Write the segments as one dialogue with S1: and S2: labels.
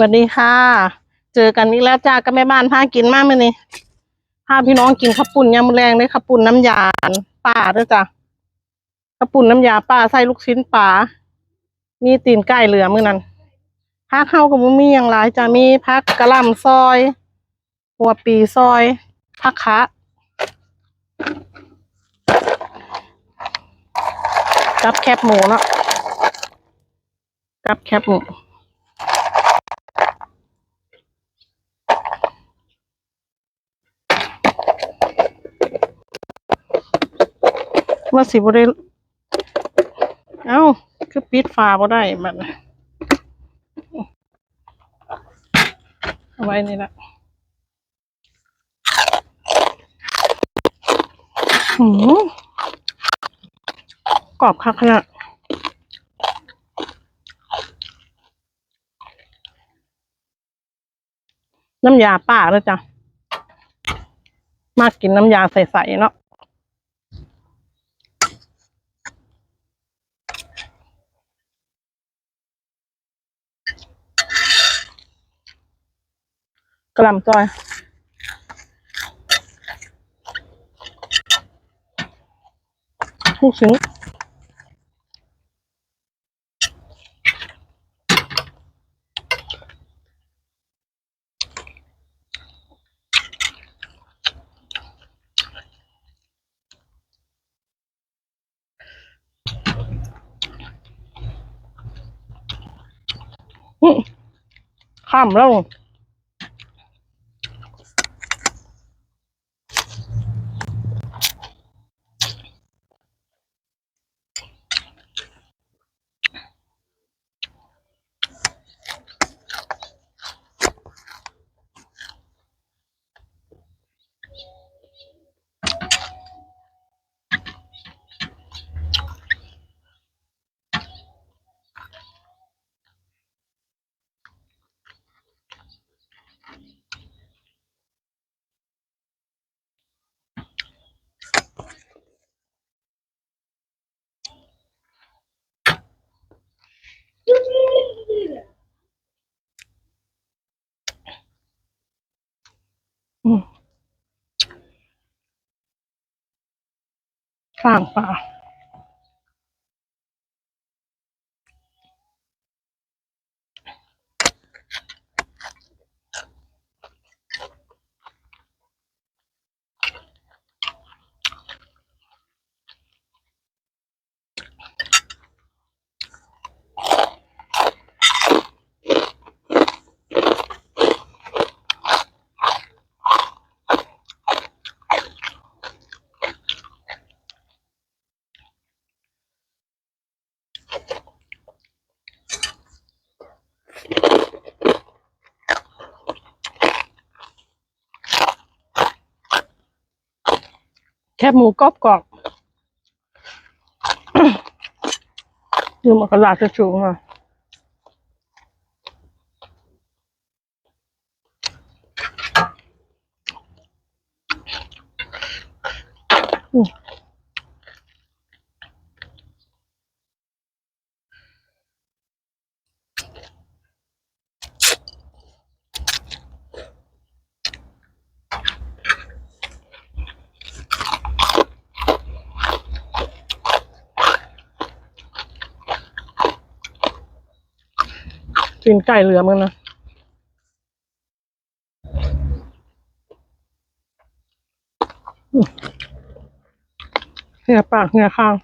S1: สวัสดีค่ะ เจอกันอีกแล้วจ้ากับแม่บ้านพากินมากเลยนี่พาพี่น้องกินข้าวปุ้นยำมะแรงเลยข้าวปุ้นน้ำยาป่าด้วยจ้ะข้าวปุ้นน้ำยาป่าใส่ลูกชิ้นปลามีตีนไก่เหลือมือนั้นพักเข้ากับมีอย่างไรจ้ะมีพักกระลำซอย หัวปีซอยพักคะกับแคบหมูเนาะกับแคบหมู ว่าสิบ่ได้ เอ้า คือปิดฝาบ่ได้บันเอาไว้นี่ละหืมกรอบคักขนาดน้ำยาป่าเลยจ้ะ มากกินน้ำยาใสๆเนาะ กระหลำจอย ลูกชิ้นอื้อข้ามแล้ว อืมข้างปลา แคบหมูกรอบกรอบยืมเอากระดาษจะชูมาอืม กินไก่เหลือมึงนะเหงื่อปากเหงื่อข้าง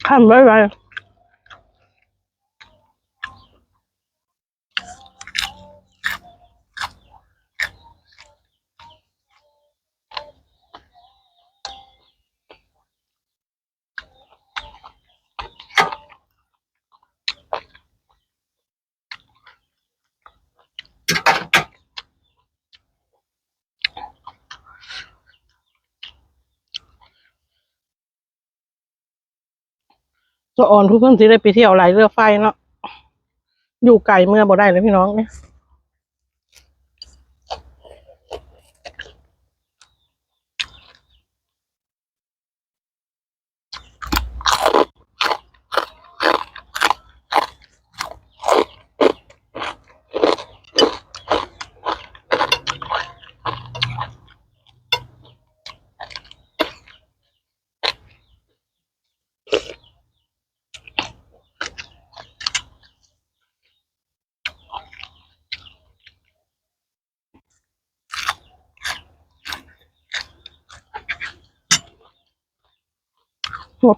S1: อ ทำไว้ไว้จะอ่อนทุกคนที่ได้ไปเที่ยวไหลเรือไฟเนาะอยู่ไกลเมื่อบ่ได้เลยพี่น้องเนี่ย หั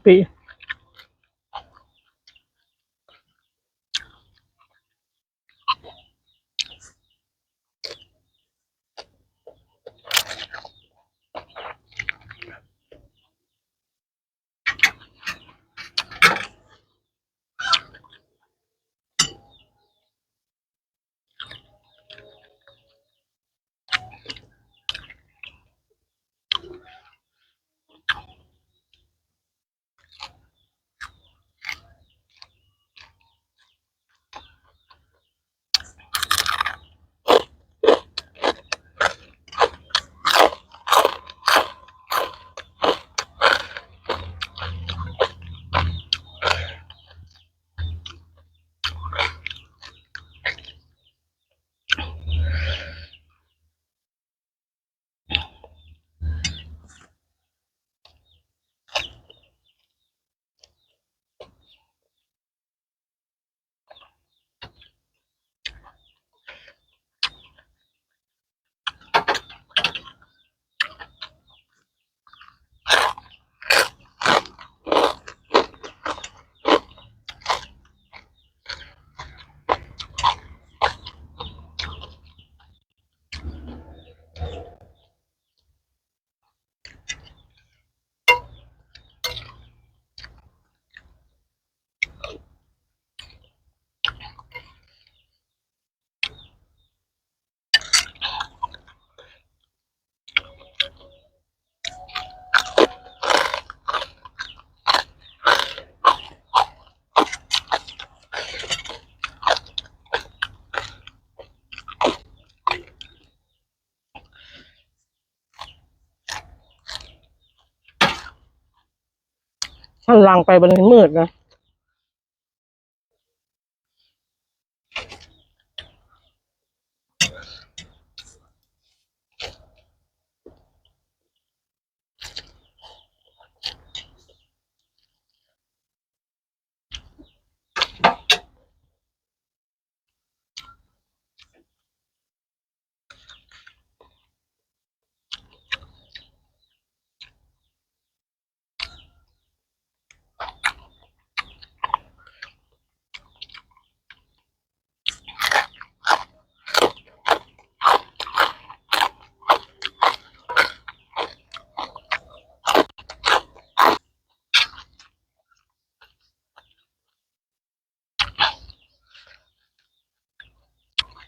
S1: วปีมันลังไปบนมืดนะ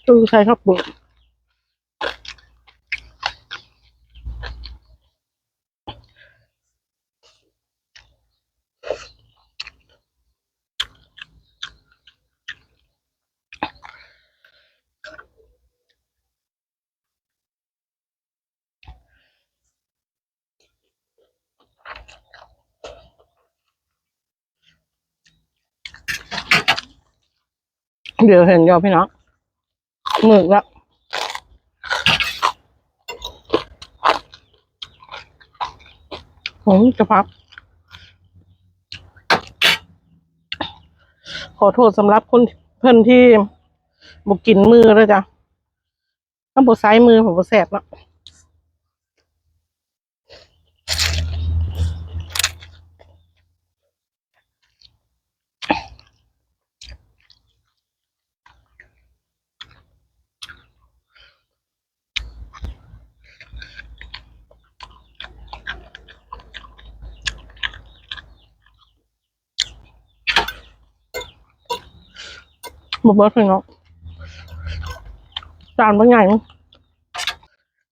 S1: ตู้ใช้ข้าวปุ้นเดี๋ยวเห็นยอพี่น้อง หมึกละผมจะพับ ขอโทษสำหรับคนเพื่อนที่บกกินมือแล้วจ้ะถ้าบกซ้ายมือผมบกแสบแล้ว บเบิร์พี่น้องจานเป็นไง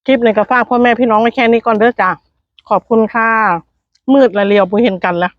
S1: คลิปในกระฝาพ่อแม่พี่น้องไว้แค่นี้ก่อนเด้อจ้าขอบคุณค่ะ มืดและเรียวผู้เห็นกันแล้ว